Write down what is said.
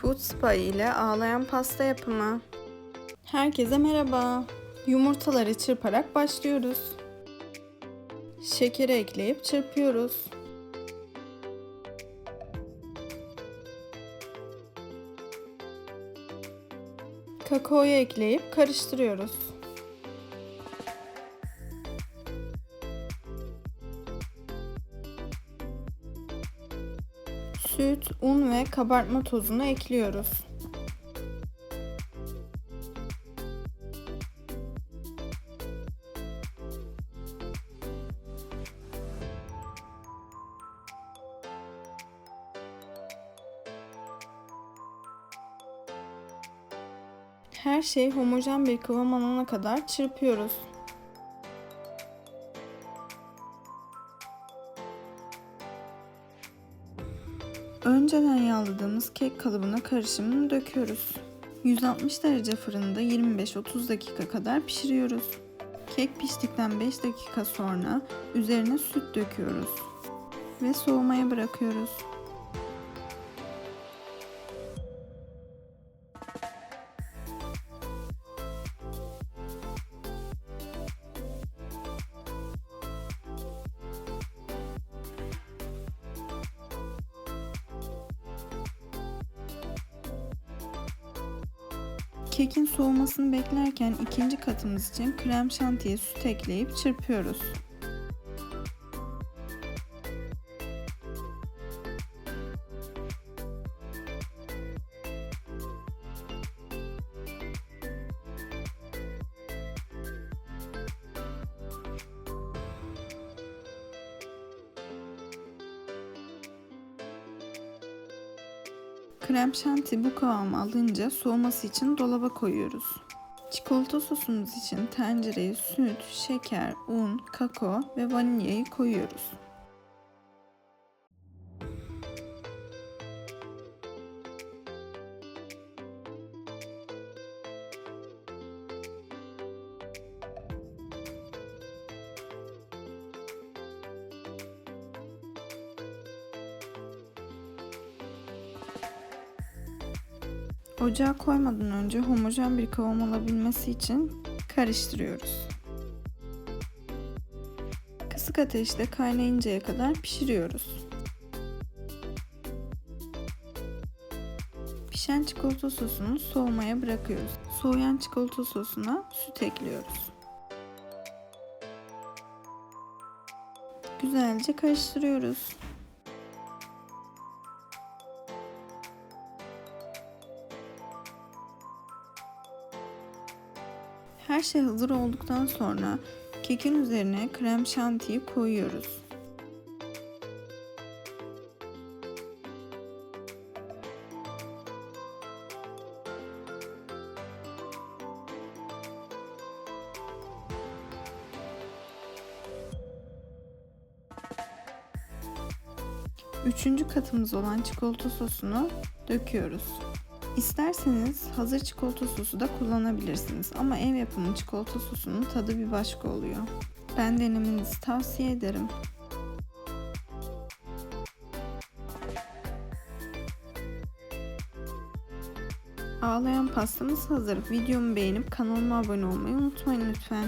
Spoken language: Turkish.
Food Spa ile ağlayan pasta yapımı. Herkese merhaba. Yumurtaları çırparak başlıyoruz. Şekeri ekleyip çırpıyoruz. Kakaoyu ekleyip karıştırıyoruz. Süt, un ve kabartma tozunu ekliyoruz. Her şey homojen bir kıvam alana kadar çırpıyoruz. Önceden yağladığımız kek kalıbına karışımını döküyoruz. 160 derece fırında 25-30 dakika kadar pişiriyoruz. Kek piştikten 5 dakika sonra üzerine süt döküyoruz ve soğumaya bırakıyoruz. Kekin soğumasını beklerken ikinci katımız için krem şantiye süt ekleyip çırpıyoruz. Krem şanti bu kıvamı alınca soğuması için dolaba koyuyoruz. Çikolata sosumuz için tencereye süt, şeker, un, kakao ve vanilyayı koyuyoruz. Ocağa koymadan önce homojen bir kıvam alabilmesi için karıştırıyoruz. Kısık ateşte kaynayıncaya kadar pişiriyoruz. Pişen çikolata sosunu soğumaya bırakıyoruz. Soğuyan çikolata sosuna süt ekliyoruz. Güzelce karıştırıyoruz. Her şey hazır olduktan sonra kekin üzerine krem şantiyi koyuyoruz. Üçüncü katımız olan çikolata sosunu döküyoruz. İsterseniz hazır çikolata sosu da kullanabilirsiniz ama ev yapımı çikolata sosunun tadı bir başka oluyor. Ben denemenizi tavsiye ederim. Ağlayan pastamız hazır. Videomu beğenip kanalıma abone olmayı unutmayın lütfen.